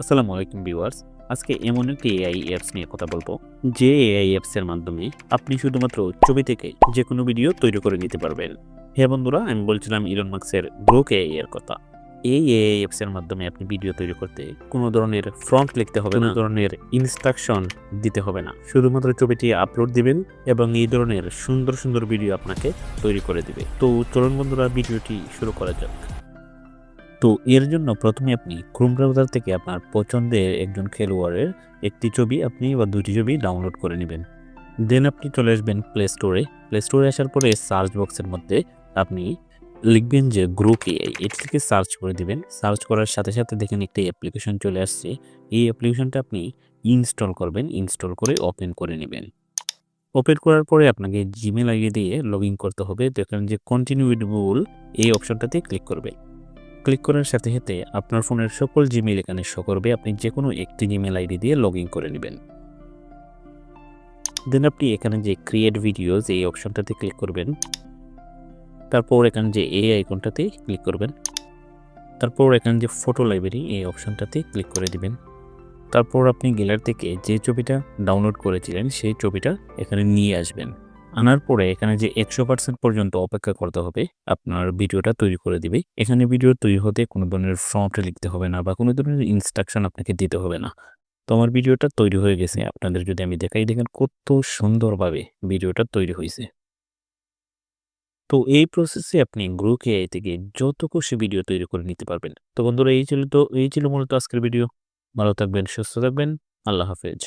আসসালামু আলাইকুম ভিউয়ার্স। আজকে এমন একটি এআই অ্যাপস নিয়ে কথা বলব। যে এআই অ্যাপসের মাধ্যমে আপনি শুধুমাত্র ছবি থেকে যে কোনো ভিডিও তৈরি করে নিতে পারবেন। হ্যাঁ বন্ধুরা, আমি বলছিলাম ইলন মার্কসের গ্রোক এআই এর কথা। এই এআই অ্যাপসের মাধ্যমে আপনি ভিডিও তৈরি করতে কোনো ধরনের ফ্রন্ট লিখতে হবে না। ধরনের ইনস্ট্রাকশন দিতে হবে না। শুধুমাত্র ছবিটি আপলোড দিবেন এবং এই ধরনের সুন্দর সুন্দর ভিডিও আপনাকে তৈরি করে দিবে। তো চলুন বন্ধুরা ভিডিওটি শুরু করা যাক। তো এর জন্য প্রথমে আপনি ক্রোম ব্রাউজার থেকে আপনার পছন্দের একজন খেলোয়াড়ের একটি ছবি আপনি বা দুটি ছবি ডাউনলোড করে নেবেন। দেন আপনি চলে আসবেন প্লে স্টোরে প্লে স্টোরে আসার পরে সার্চ বক্সের মধ্যে আপনি লিখবেন যে গ্রুপ এআই এটি থেকে সার্চ করে দিবেন। সার্চ করার সাথে সাথে দেখেন একটি অ্যাপ্লিকেশন চলে আসছে। এই অ্যাপ্লিকেশনটা আপনি ইনস্টল করবেন। ইনস্টল করে ওপেন করে নেবেন। ওপেন করার পরে আপনাকে জিমেল আইডি দিয়ে লগ করতে হবে। দেখেন যে কন্টিনিউ উইথ গুগল এই অপশনটাতে ক্লিক করবেন ক্লিক করার সাথে সাথে আপনার ফোনের সকল জিমেল এখানে শো করবে। আপনি যে কোনো একটি জিমেল আইডি দিয়ে লগ ইন করে নেবেন। দেন আপনি এখানে যে ক্রিয়েট ভিডিওস এই অপশনটাতে ক্লিক করবেন। তারপর এখানে যে এ আইকনটাতে ক্লিক করবেন। তারপর এখানে যে ফটো লাইব্রেরি এই অপশনটাতে ক্লিক করে দিবেন। তারপর আপনি গ্যালারি থেকে যে ছবিটা ডাউনলোড করেছিলেন, সেই ছবিটা এখানে নিয়ে আসবেন। আনার পরে এখানে যে একশো পার্সেন্ট পর্যন্ত অপেক্ষা করতে হবে, আপনার ভিডিওটা তৈরি করে দিবে। এখানে ভিডিও তৈরি হতে কোনো ধরনের ফর্মটা লিখতে হবে না বা কোনো ধরনের ইনস্ট্রাকশন আপনাকে দিতে হবে না। তো আমার ভিডিওটা তৈরি হয়ে গেছে। আপনাদের যদি আমি দেখাই, দেখেন কত সুন্দরভাবে ভিডিওটা তৈরি হয়েছে। তো এই প্রসেসে আপনি গ্রুপ এআই থেকে যত খুশি ভিডিও তৈরি করে নিতে পারবেন। তো বন্ধুরা, এই ছিল তো, এই ছিল মূলত আজকের ভিডিও। ভালো থাকবেন, সুস্থ থাকবেন। আল্লাহ হাফেজ।